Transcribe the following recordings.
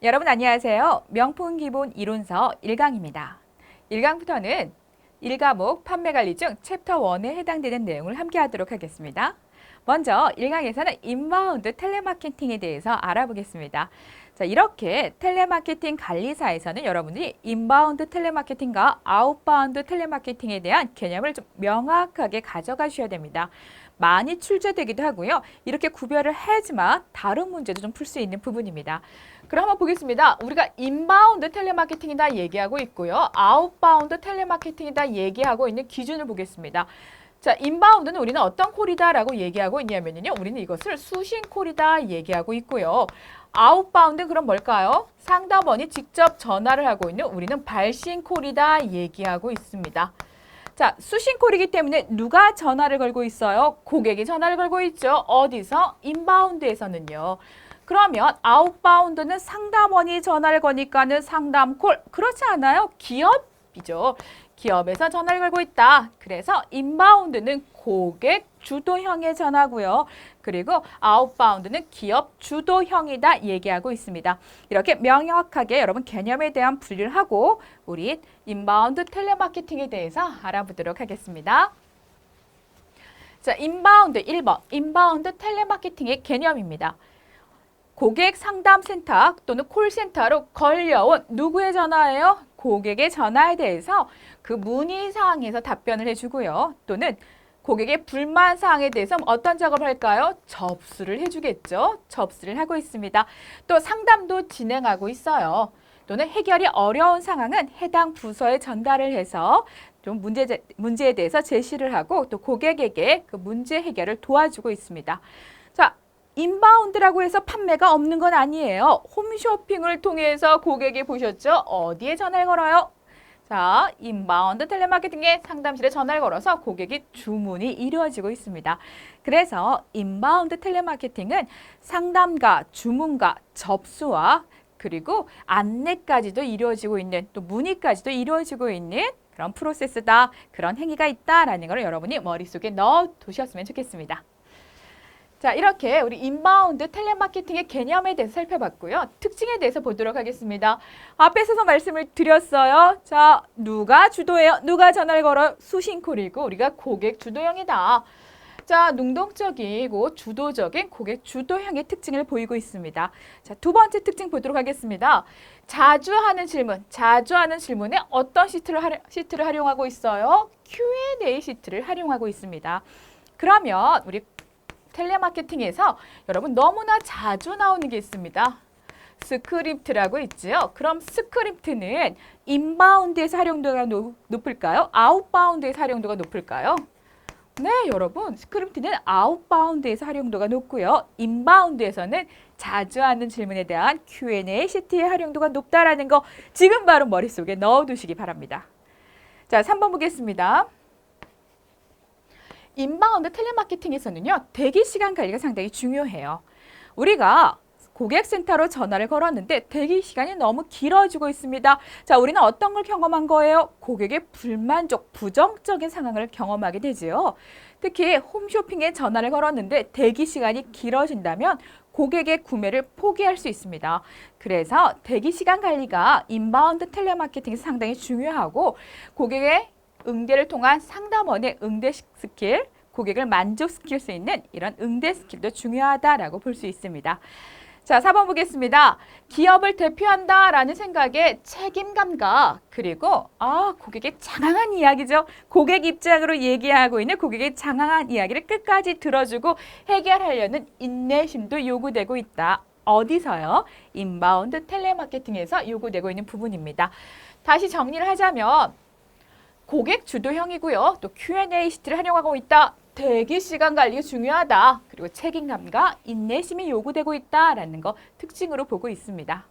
여러분 안녕하세요. 명품 기본 이론서 1강입니다. 1강부터는 1과목 판매 관리 중 챕터 1에 해당되는 내용을 함께 하도록 하겠습니다. 먼저 1강에서는 인바운드 텔레마케팅에 대해서 알아보겠습니다. 자, 이렇게 텔레마케팅 관리사에서는 여러분들이 인바운드 텔레마케팅과 아웃바운드 텔레마케팅에 대한 개념을 좀 명확하게 가져가셔야 됩니다. 많이 출제되기도 하고요. 이렇게 구별을 해야지만 다른 문제도 좀 풀 수 있는 부분입니다. 그럼 한번 보겠습니다. 우리가 인바운드 텔레마케팅이다 얘기하고 있고요. 아웃바운드 텔레마케팅이다 얘기하고 있는 기준을 보겠습니다. 자, 인바운드는 우리는 어떤 콜이다라고 얘기하고 있냐면요. 우리는 이것을 수신 콜이다 얘기하고 있고요. 아웃바운드 그럼 뭘까요? 상담원이 직접 전화를 하고 있는 우리는 발신 콜이다 얘기하고 있습니다. 자, 수신콜이기 때문에 누가 전화를 걸고 있어요? 고객이 전화를 걸고 있죠. 어디서? 인바운드에서는요. 그러면 아웃바운드는 상담원이 전화를 거니까는 상담콜. 그렇지 않아요? 기업 이죠. 기업에서 전화를 걸고 있다. 그래서 인바운드는 고객 주도형의 전화고요. 그리고 아웃바운드는 기업 주도형이다 얘기하고 있습니다. 이렇게 명확하게 여러분 개념에 대한 분리를 하고 우리 인바운드 텔레마케팅에 대해서 알아보도록 하겠습니다. 자, 인바운드 1번. 인바운드 텔레마케팅의 개념입니다. 고객 상담 센터 또는 콜센터로 걸려온 누구의 전화예요? 고객의 전화에 대해서 그 문의 사항에서 답변을 해주고요. 또는 고객의 불만 사항에 대해서 어떤 작업을 할까요? 접수를 해주겠죠. 접수를 하고 있습니다. 또 상담도 진행하고 있어요. 또는 해결이 어려운 상황은 해당 부서에 전달을 해서 좀 문제 문제에 대해서 제시를 하고 또 고객에게 그 문제 해결을 도와주고 있습니다. 자, 인바운드라고 해서 판매가 없는 건 아니에요. 홈쇼핑을 통해서 고객이 보셨죠? 어디에 전화를 걸어요? 자, 인바운드 텔레마케팅에 상담실에 전화를 걸어서 고객이 주문이 이루어지고 있습니다. 그래서 인바운드 텔레마케팅은 상담과 주문과 접수와 그리고 안내까지도 이루어지고 있는 또 문의까지도 이루어지고 있는 그런 프로세스다. 그런 행위가 있다라는 걸 여러분이 머릿속에 넣어 두셨으면 좋겠습니다. 자, 이렇게 우리 인바운드 텔레마케팅의 개념에 대해서 살펴봤고요. 특징에 대해서 보도록 하겠습니다. 앞에서도 말씀을 드렸어요. 자, 누가 주도해요? 누가 전화를 걸어요? 수신콜이고 우리가 고객 주도형이다. 자, 능동적이고 주도적인 고객 주도형의 특징을 보이고 있습니다. 자, 두 번째 특징 보도록 하겠습니다. 자주 하는 질문, 자주 하는 질문에 어떤 시트를, 활, 시트를 활용하고 있어요? Q&A 시트를 활용하고 있습니다. 그러면 우리 텔레마케팅에서 여러분 너무나 자주 나오는 게 있습니다. 스크립트라고 있지요. 그럼 스크립트는 인바운드에서 활용도가 노, 높을까요? 아웃바운드에서 활용도가 높을까요? 네, 여러분. 스크립트는 아웃바운드에서 활용도가 높고요. 인바운드에서는 자주 하는 질문에 대한 Q&A 시트의 활용도가 높다라는 거 지금 바로 머릿속에 넣어두시기 바랍니다. 자, 3번 보겠습니다. 인바운드 텔레마케팅에서는요, 대기 시간 관리가 상당히 중요해요. 우리가 고객센터로 전화를 걸었는데 대기 시간이 너무 길어지고 있습니다. 자, 우리는 어떤 걸 경험한 거예요? 고객의 불만족, 부정적인 상황을 경험하게 되지요. 특히 홈쇼핑에 전화를 걸었는데 대기 시간이 길어진다면 고객의 구매를 포기할 수 있습니다. 그래서 대기 시간 관리가 인바운드 텔레마케팅이 상당히 중요하고 고객의 응대를 통한 상담원의 응대 스킬, 고객을 만족시킬 수 있는 이런 응대 스킬도 중요하다라고 볼 수 있습니다. 자, 4번 보겠습니다. 기업을 대표한다 라는 생각에 책임감과 그리고 아, 고객의 장황한 이야기죠. 고객 입장으로 얘기하고 있는 고객의 장황한 이야기를 끝까지 들어주고 해결하려는 인내심도 요구되고 있다. 어디서요? 인바운드 텔레마케팅에서 요구되고 있는 부분입니다. 다시 정리를 하자면 고객 주도형이고요. 또 Q&A 시트를 활용하고 있다. 대기 시간 관리가 중요하다. 그리고 책임감과 인내심이 요구되고 있다라는 거 특징으로 보고 있습니다.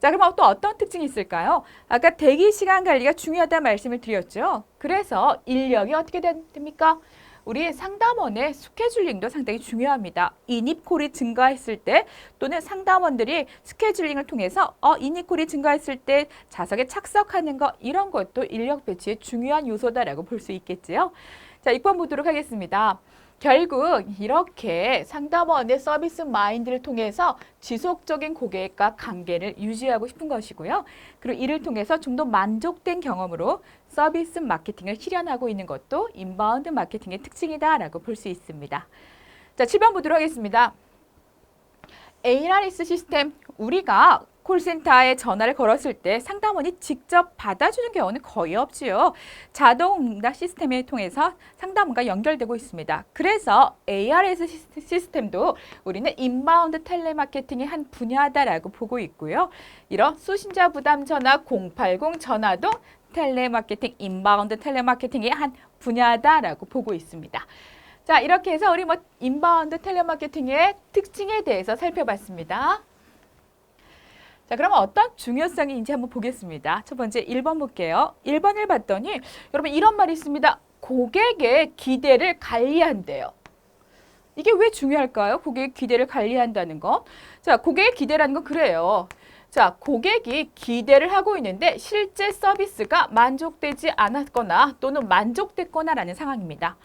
자, 그럼 또 어떤 특징이 있을까요? 아까 대기 시간 관리가 중요하다 말씀을 드렸죠. 그래서 인력이 어떻게 됩니까? 우리 상담원의 스케줄링도 상당히 중요합니다. 인입콜이 증가했을 때 또는 상담원들이 스케줄링을 통해서 어, 인입콜이 증가했을 때 자석에 착석하는 것 이런 것도 인력 배치의 중요한 요소다라고 볼 수 있겠지요. 자, 6번 보도록 하겠습니다. 결국 이렇게 상담원의 서비스 마인드를 통해서 지속적인 고객과 관계를 유지하고 싶은 것이고요. 그리고 이를 통해서 좀 더 만족된 경험으로 서비스 마케팅을 실현하고 있는 것도 인바운드 마케팅의 특징이다라고 볼 수 있습니다. 자, 7번 보도록 하겠습니다. ARS 시스템 우리가 콜센터에 전화를 걸었을 때 상담원이 직접 받아주는 경우는 거의 없지요. 자동 응답 시스템을 통해서 상담원과 연결되고 있습니다. 그래서 ARS 시스- 시스템도 우리는 인바운드 텔레마케팅의 한 분야다라고 보고 있고요. 이런 수신자 부담 전화 080 전화도 텔레마케팅, 인바운드 텔레마케팅의 한 분야다라고 보고 있습니다. 자, 이렇게 해서 우리 뭐 인바운드 텔레마케팅의 특징에 대해서 살펴봤습니다. 자, 그러면 어떤 중요성이 있는지 한번 보겠습니다. 첫 번째 1번 볼게요. 1번을 봤더니 여러분 이런 말이 있습니다. 고객의 기대를 관리한대요. 이게 왜 중요할까요? 고객의 기대를 관리한다는 거. 자, 고객의 기대라는 건 그래요. 자, 고객이 기대를 하고 있는데 실제 서비스가 만족되지 않았거나 또는 만족됐거나라는 상황입니다.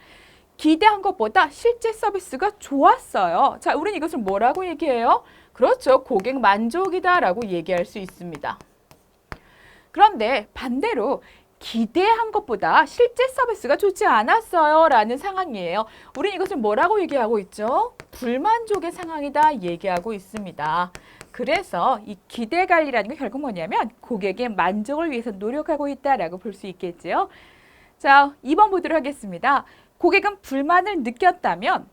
기대한 것보다 실제 서비스가 좋았어요. 자, 우리는 이것을 뭐라고 얘기해요? 그렇죠. 고객 만족이다라고 얘기할 수 있습니다. 그런데 반대로 기대한 것보다 실제 서비스가 좋지 않았어요. 라는 상황이에요. 우리는 이것을 뭐라고 얘기하고 있죠? 불만족의 상황이다 얘기하고 있습니다. 그래서 이 기대 관리라는 게 결국 뭐냐면 고객의 만족을 위해서 노력하고 있다라고 볼 수 있겠지요. 자, 2번 보도록 하겠습니다. 고객은 불만을 느꼈다면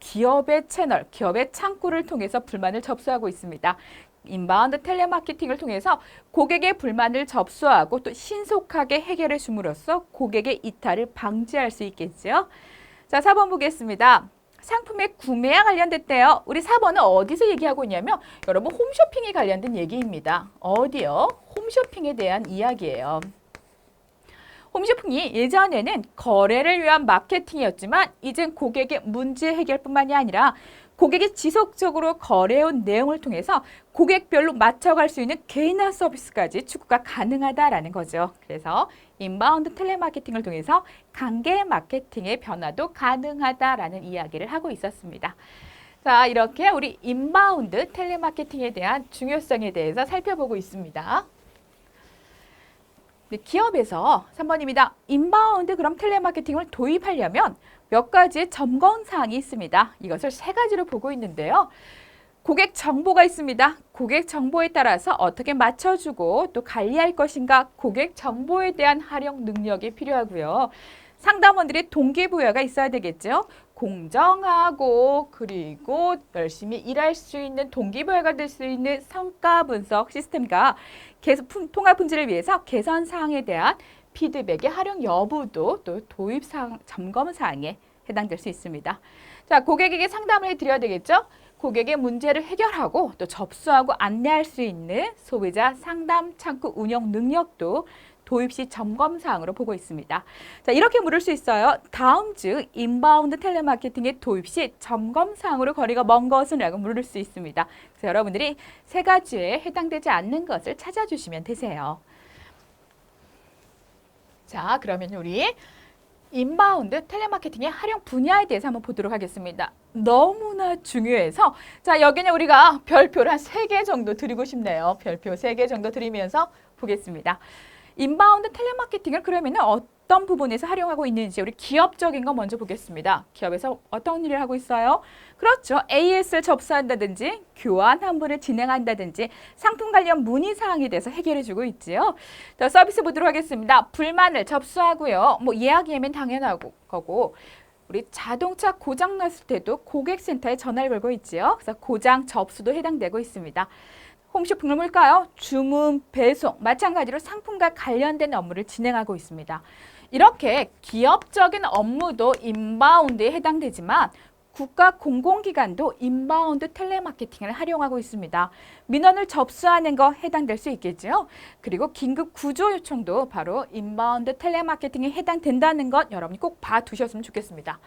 기업의 채널, 기업의 창구를 통해서 불만을 접수하고 있습니다. 인바운드 텔레마케팅을 통해서 고객의 불만을 접수하고 또 신속하게 해결해 줌으로써 고객의 이탈을 방지할 수 있겠죠. 자, 4번 보겠습니다. 상품의 구매와 관련됐대요. 우리 4번은 어디서 얘기하고 있냐면 여러분 홈쇼핑에 관련된 얘기입니다. 어디요? 홈쇼핑에 대한 이야기예요. 홈쇼핑이 예전에는 거래를 위한 마케팅이었지만 이젠 고객의 문제 해결뿐만이 아니라 고객이 지속적으로 거래해온 내용을 통해서 고객별로 맞춰갈 수 있는 개인화 서비스까지 추구가 가능하다라는 거죠. 그래서 인바운드 텔레마케팅을 통해서 관계 마케팅의 변화도 가능하다라는 이야기를 하고 있었습니다. 자, 이렇게 우리 인바운드 텔레마케팅에 대한 중요성에 대해서 살펴보고 있습니다. 네, 기업에서 3번입니다. 인바운드 그럼 텔레마케팅을 도입하려면 몇 가지의 점검 사항이 있습니다. 이것을 세 가지로 보고 있는데요. 고객 정보가 있습니다. 고객 정보에 따라서 어떻게 맞춰주고 또 관리할 것인가 고객 정보에 대한 활용 능력이 필요하고요. 상담원들의 동기부여가 있어야 되겠죠. 공정하고 그리고 열심히 일할 수 있는 동기부여가 될 수 있는 성과 분석 시스템과 계속 품- 통합 품질을 위해서 개선 사항에 대한 피드백의 활용 여부도 또 도입 사항 점검 사항에 해당될 수 있습니다. 자, 고객에게 상담을 해 드려야 되겠죠? 고객의 문제를 해결하고 또 접수하고 안내할 수 있는 소비자 상담 창구 운영 능력도 도입 시 점검 사항으로 보고 있습니다. 자, 이렇게 물을 수 있어요. 다음 중 인바운드 텔레마케팅의 도입 시 점검 사항으로 거리가 먼 것은 라고 물을 수 있습니다. 그래서 여러분들이 세 가지에 해당되지 않는 것을 찾아주시면 되세요. 자, 그러면 우리 인바운드 텔레마케팅의 활용 분야에 대해서 한번 보도록 하겠습니다. 너무나 중요해서 자, 여기는 우리가 별표를 한세개 정도 드리고 싶네요. 별표 세개 정도 드리면서 보겠습니다. 인바운드 텔레마케팅을 그러면 어떤 부분에서 활용하고 있는지 우리 기업적인 거 먼저 보겠습니다. 기업에서 어떤 일을 하고 있어요? 그렇죠. AS를 접수한다든지 교환 환불을 진행한다든지 상품 관련 문의 사항에 대해서 해결해 주고 있지요. 자, 서비스 보도록 하겠습니다. 불만을 접수하고요. 뭐 예약 예면 당연하고 거고 우리 자동차 고장 났을 때도 고객센터에 전화를 걸고 있지요. 그래서 고장 접수도 해당되고 있습니다. 홈쇼핑을 뭘까요? 주문, 배송, 마찬가지로 상품과 관련된 업무를 진행하고 있습니다. 이렇게 기업적인 업무도 인바운드에 해당되지만 국가 공공기관도 인바운드 텔레마케팅을 활용하고 있습니다. 민원을 접수하는 거 해당될 수 있겠죠. 그리고 긴급 구조 요청도 바로 인바운드 텔레마케팅에 해당된다는 것 여러분이 꼭 봐두셨으면 좋겠습니다.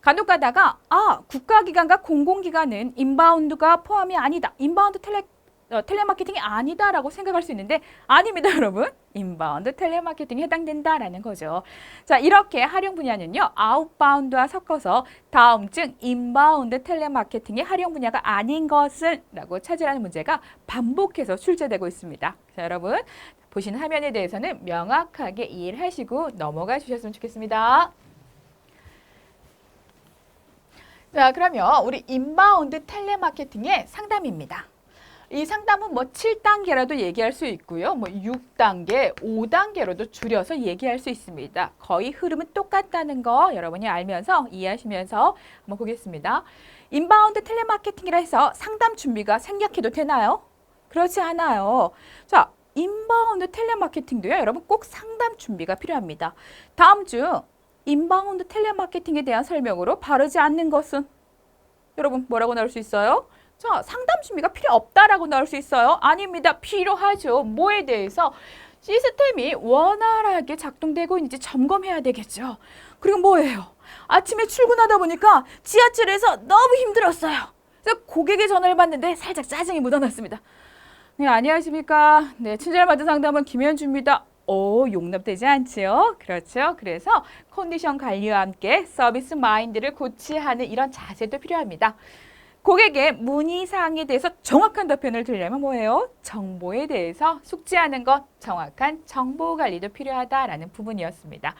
간혹 가다가 아 국가기관과 공공기관은 인바운드가 포함이 아니다. 인바운드 텔레 어, 텔레마케팅이 아니다라고 생각할 수 있는데 아닙니다, 여러분. 인바운드 텔레마케팅에 해당된다라는 거죠. 자, 이렇게 활용 분야는요. 아웃바운드와 섞어서 다음증 인바운드 텔레마케팅의 활용 분야가 아닌 것을 라고 찾으라는 문제가 반복해서 출제되고 있습니다. 자, 여러분 보시는 화면에 대해서는 명확하게 이해를 하시고 넘어가 주셨으면 좋겠습니다. 자, 그러면 우리 인바운드 텔레마케팅의 상담입니다. 이 상담은 뭐 7단계라도 얘기할 수 있고요. 뭐 6단계, 5단계로도 줄여서 얘기할 수 있습니다. 거의 흐름은 똑같다는 거 여러분이 알면서 이해하시면서 한번 보겠습니다. 인바운드 텔레마케팅이라 해서 상담 준비가 생략해도 되나요? 그렇지 않아요. 자, 인바운드 텔레마케팅도요. 여러분 꼭 상담 준비가 필요합니다. 다음 중 인바운드 텔레마케팅에 대한 설명으로 바르지 않는 것은 여러분 뭐라고 나올 수 있어요? 자, 상담 준비가 필요 없다라고 나올 수 있어요? 아닙니다. 필요하죠. 뭐에 대해서 시스템이 원활하게 작동되고 있는지 점검해야 되겠죠. 그리고 뭐예요? 아침에 출근하다 보니까 지하철에서 너무 힘들었어요. 그래서 고객의 전화를 받는데 살짝 짜증이 묻어났습니다. 네, 안녕하십니까. 네, 친절마드 상담은 김현주입니다. 오, 용납되지 않지요? 그렇죠. 그래서 컨디션 관리와 함께 서비스 마인드를 고취하는 이런 자세도 필요합니다. 고객의 문의사항에 대해서 정확한 답변을 드리려면 뭐예요? 정보에 대해서 숙지하는 것, 정확한 정보 관리도 필요하다라는 부분이었습니다.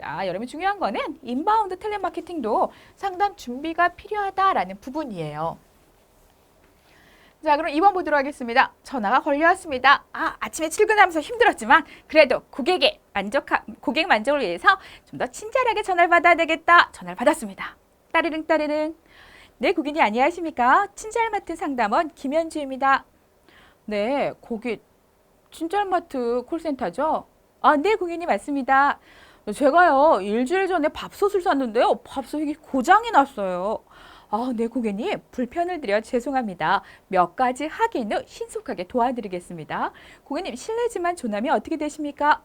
자, 여러분 중요한 거는 인바운드 텔레마케팅도 상담 준비가 필요하다라는 부분이에요. 자, 그럼 2번 보도록 하겠습니다. 전화가 걸려왔습니다. 아, 아침에 출근하면서 힘들었지만 그래도 고객의 만족하, 고객 만족을 위해서 좀 더 친절하게 전화를 받아야 되겠다. 전화를 받았습니다. 따르릉 따르릉. 네, 고객님 안녕하십니까? 친절마트 상담원 김현주입니다. 네, 고객 친절마트 콜센터죠? 아, 네, 고객님 맞습니다. 제가요, 일주일 전에 밥솥을 샀는데요. 밥솥이 고장이 났어요. 아, 네, 고객님. 불편을 드려 죄송합니다. 몇 가지 확인 후 신속하게 도와드리겠습니다. 고객님, 실례지만 조남이 어떻게 되십니까?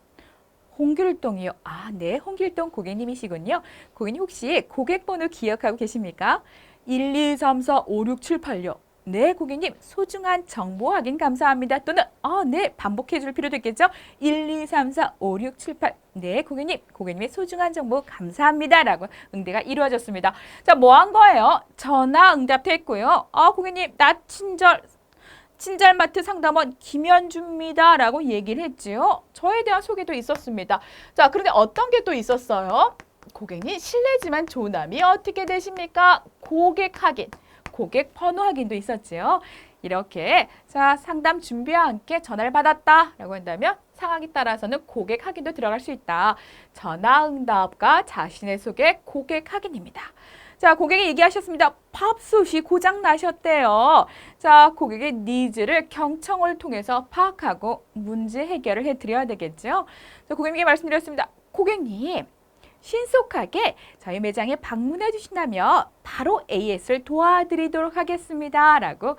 홍길동이요. 아, 네, 홍길동 고객님이시군요. 고객님 혹시 고객 번호 기억하고 계십니까? 1, 2, 3, 4, 5, 6, 7, 8요. 네, 고객님 소중한 정보 확인 감사합니다. 또는 아, 네, 반복해 줄 필요도 있겠죠? 1, 2, 3, 4, 5, 6, 7, 8. 네, 고객님, 고객님의 소중한 정보 감사합니다라고 응대가 이루어졌습니다. 자, 뭐 한 거예요? 전화 응답도 했고요. 아, 고객님, 나 친절 친절마트 상담원 김현주입니다 라고 얘기를 했지요. 저에 대한 소개도 있었습니다. 자, 그런데 어떤 게 또 있었어요? 고객님 실례지만 조남이 어떻게 되십니까? 고객 확인, 고객 번호 확인도 있었지요. 이렇게 자 상담 준비와 함께 전화를 받았다 라고 한다면 상황에 따라서는 고객 확인도 들어갈 수 있다. 전화 응답과 자신의 소개 고객 확인입니다. 자, 고객이 얘기하셨습니다. 밥솥이 고장 나셨대요. 자, 고객의 니즈를 경청을 통해서 파악하고 문제 해결을 해드려야 되겠죠. 자, 고객님께 말씀드렸습니다. 고객님, 신속하게 저희 매장에 방문해 주신다면 바로 AS를 도와드리도록 하겠습니다. 라고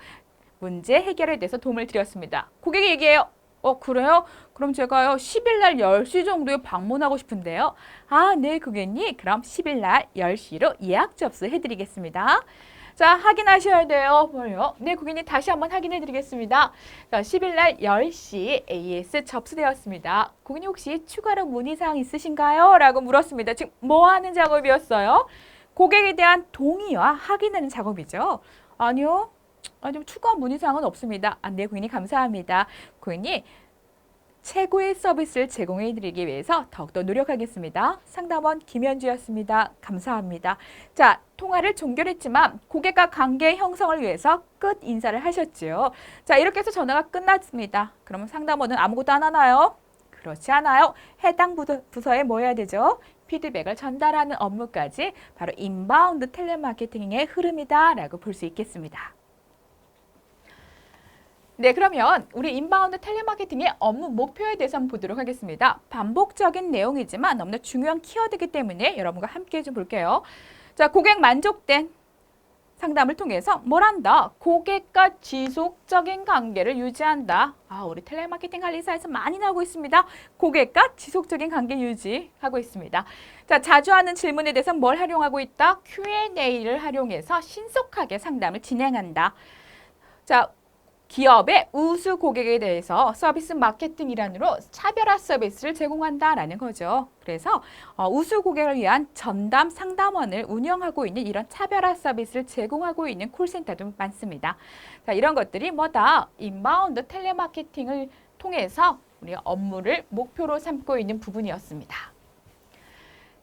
문제 해결에 대해서 도움을 드렸습니다. 고객이 얘기해요. 어, 그래요? 그럼 제가요, 10일 날 10시 정도에 방문하고 싶은데요. 아, 네, 고객님. 그럼 10일 날 10시로 예약 접수해 드리겠습니다. 자, 확인하셔야 돼요. 뭐요? 네, 고객님 다시 한번 확인해 드리겠습니다. 자, 10일 날 10시 AS 접수되었습니다. 고객님 혹시 추가로 문의사항 있으신가요? 라고 물었습니다. 지금 뭐 하는 작업이었어요? 고객에 대한 동의와 확인하는 작업이죠. 아니요. 아니요, 추가 문의사항은 없습니다. 아, 네, 고객님 감사합니다. 고객님, 최고의 서비스를 제공해 드리기 위해서 더욱더 노력하겠습니다. 상담원 김현주였습니다. 감사합니다. 자, 통화를 종결했지만 고객과 관계 형성을 위해서 끝 인사를 하셨죠. 자, 이렇게 해서 전화가 끝났습니다. 그러면 상담원은 아무것도 안 하나요? 그렇지 않아요. 해당 부서, 부서에 뭐 해야 되죠? 피드백을 전달하는 업무까지 바로 인바운드 텔레마케팅의 흐름이다라고 볼 수 있겠습니다. 네, 그러면 우리 인바운드 텔레마케팅의 업무 목표에 대해서 한번 보도록 하겠습니다. 반복적인 내용이지만 너무나 중요한 키워드이기 때문에 여러분과 함께 좀 볼게요. 자, 고객 만족된 상담을 통해서 뭘 한다? 고객과 지속적인 관계를 유지한다. 아, 우리 텔레마케팅 관리사에서 많이 나오고 있습니다. 고객과 지속적인 관계 유지하고 있습니다. 자, 자주 하는 질문에 대해서 뭘 활용하고 있다? Q&A를 활용해서 신속하게 상담을 진행한다. 자, 기업의 우수 고객에 대해서 서비스 마케팅 일환으로 차별화 서비스를 제공한다라는 거죠. 그래서 어, 우수 고객을 위한 전담 상담원을 운영하고 있는 이런 차별화 서비스를 제공하고 있는 콜센터도 많습니다. 자, 이런 것들이 뭐 다? 인바운드 텔레마케팅을 통해서 우리가 업무를 목표로 삼고 있는 부분이었습니다.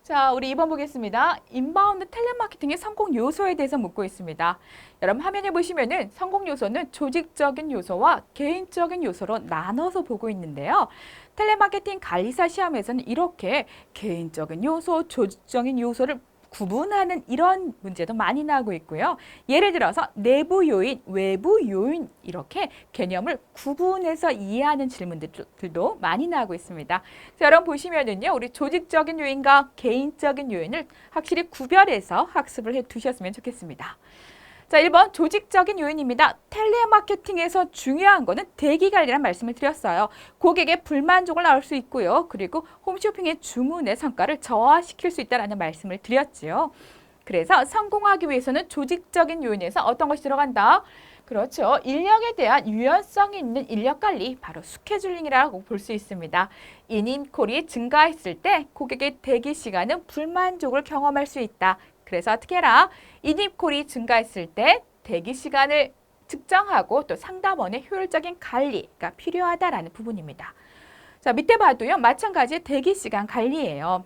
자, 우리 2번 보겠습니다. 인바운드 텔레마케팅의 성공 요소에 대해서 묻고 있습니다. 여러분 화면에 보시면은 성공 요소는 조직적인 요소와 개인적인 요소로 나눠서 보고 있는데요. 텔레마케팅 관리사 시험에서는 이렇게 개인적인 요소, 조직적인 요소를 구분하는 이런 문제도 많이 나오고 있고요. 예를 들어서 내부 요인, 외부 요인 이렇게 개념을 구분해서 이해하는 질문들도 많이 나오고 있습니다. 자, 여러분 보시면은요. 우리 조직적인 요인과 개인적인 요인을 확실히 구별해서 학습을 해 두셨으면 좋겠습니다. 자, 1번 조직적인 요인입니다. 텔레마케팅에서 중요한 거는 대기 관리란 말씀을 드렸어요. 고객의 불만족을 낳을 수 있고요. 그리고 홈쇼핑의 주문의 성과를 저하시킬 수 있다는 말씀을 드렸지요. 그래서 성공하기 위해서는 조직적인 요인에서 어떤 것이 들어간다? 그렇죠. 인력에 대한 유연성이 있는 인력 관리, 바로 스케줄링이라고 볼 수 있습니다. 인인콜이 증가했을 때 고객의 대기 시간은 불만족을 경험할 수 있다. 그래서 해라? 인입콜이 증가했을 때 대기 시간을 측정하고 또 상담원의 효율적인 관리가 필요하다라는 부분입니다. 자, 밑에 봐도요. 마찬가지 대기 시간 관리예요.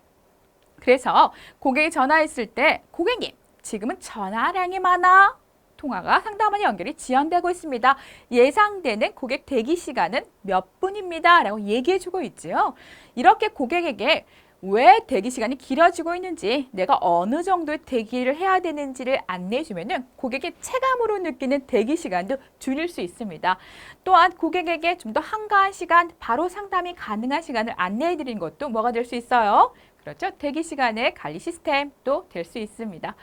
그래서 고객이 전화했을 때 고객님, 지금은 전화량이 많아. 통화가 상담원 연결이 지연되고 있습니다. 예상되는 고객 대기 시간은 몇 분입니다. 라고 얘기해 주고 있지요. 이렇게 고객에게 왜 대기 시간이 길어지고 있는지 내가 어느 정도의 대기를 해야 되는지를 안내해 주면 고객이 체감으로 느끼는 대기 시간도 줄일 수 있습니다. 또한 고객에게 좀 더 한가한 시간, 바로 상담이 가능한 시간을 안내해드리는 것도 뭐가 될 수 있어요? 그렇죠. 대기 시간의 관리 시스템도 될 수 있습니다.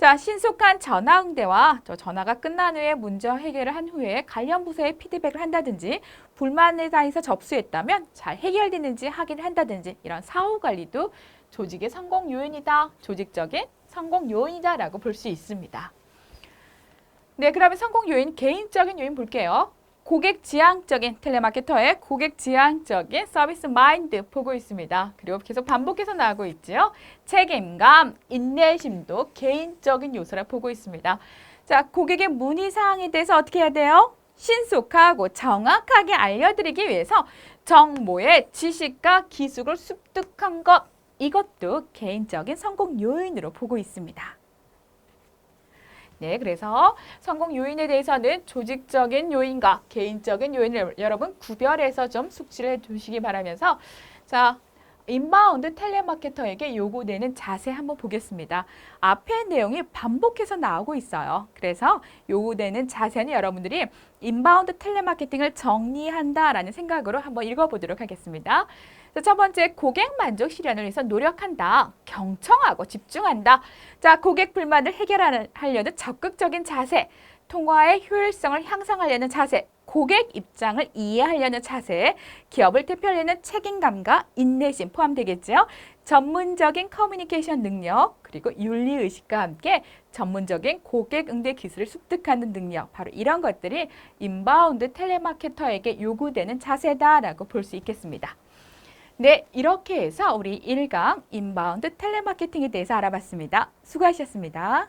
자, 신속한 전화 응대와 저 전화가 끝난 후에 문제 해결을 한 후에 관련 부서에 피드백을 한다든지 불만에 대해서 접수했다면 잘 해결되는지 확인을 한다든지 이런 사후 관리도 조직의 성공 요인이다. 조직적인 성공 요인이다라고 볼 수 있습니다. 네, 그러면 성공 요인 개인적인 요인 볼게요. 고객 지향적인 텔레마케터의 고객 지향적인 서비스 마인드 보고 있습니다. 그리고 계속 반복해서 나오고 있지요. 책임감, 인내심도 개인적인 요소라 보고 있습니다. 자, 고객의 문의 사항에 대해서 어떻게 해야 돼요? 신속하고 정확하게 알려드리기 위해서 정보의 지식과 기술을 습득한 것 이것도 개인적인 성공 요인으로 보고 있습니다. 네, 그래서 성공 요인에 대해서는 조직적인 요인과 개인적인 요인을 여러분 구별해서 좀 숙지를 해 두시기 바라면서 자, 인바운드 텔레마케터에게 요구되는 자세 한번 보겠습니다. 앞의 내용이 반복해서 나오고 있어요. 그래서 요구되는 자세는 여러분들이 인바운드 텔레마케팅을 정리한다라는 생각으로 한번 읽어보도록 하겠습니다. 자, 첫 번째, 고객 만족 실현을 위해서 노력한다. 경청하고 집중한다. 자, 고객 불만을 해결하려는 적극적인 자세. 통화의 효율성을 향상하려는 자세, 고객 입장을 이해하려는 자세, 기업을 대표하려는 책임감과 인내심 포함되겠죠. 전문적인 커뮤니케이션 능력, 그리고 윤리의식과 함께 전문적인 고객 응대 기술을 습득하는 능력, 바로 이런 것들이 인바운드 텔레마케터에게 요구되는 자세다라고 볼 수 있겠습니다. 네, 이렇게 해서 우리 1강 인바운드 텔레마케팅에 대해서 알아봤습니다. 수고하셨습니다.